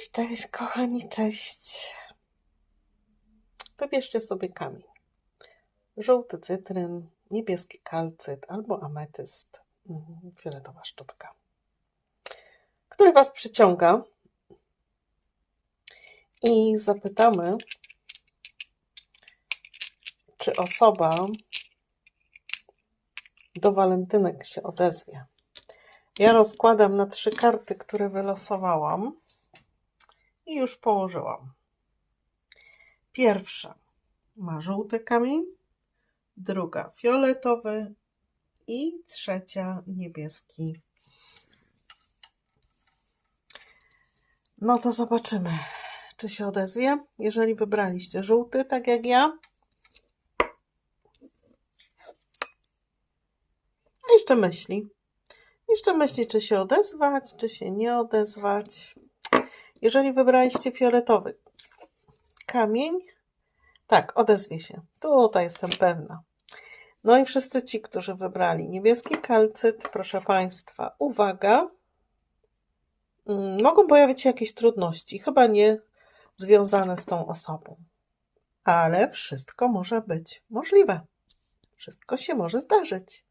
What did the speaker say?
Cześć, cześć, kochani, cześć. Wybierzcie sobie kamień. Żółty cytryn, niebieski kalcyt albo ametyst, mm, fioletowa szczotka. Który Was przyciąga? I zapytamy, czy osoba do walentynek się odezwie. Ja rozkładam na trzy karty, które wylosowałam i już położyłam. Pierwsza ma żółty kamień, druga fioletowy i trzecia niebieski. No to zobaczymy, czy się odezwie. Jeżeli wybraliście żółty, tak jak ja, jeszcze myśli. Jeszcze myśli, czy się odezwać, czy się nie odezwać. Jeżeli wybraliście fioletowy kamień, tak, odezwie się. Tutaj jestem pewna. No i wszyscy ci, którzy wybrali niebieski kalcyt, proszę Państwa, uwaga, mm, mogą pojawić się jakieś trudności, chyba nie związane z tą osobą, ale wszystko może być możliwe. Wszystko się może zdarzyć.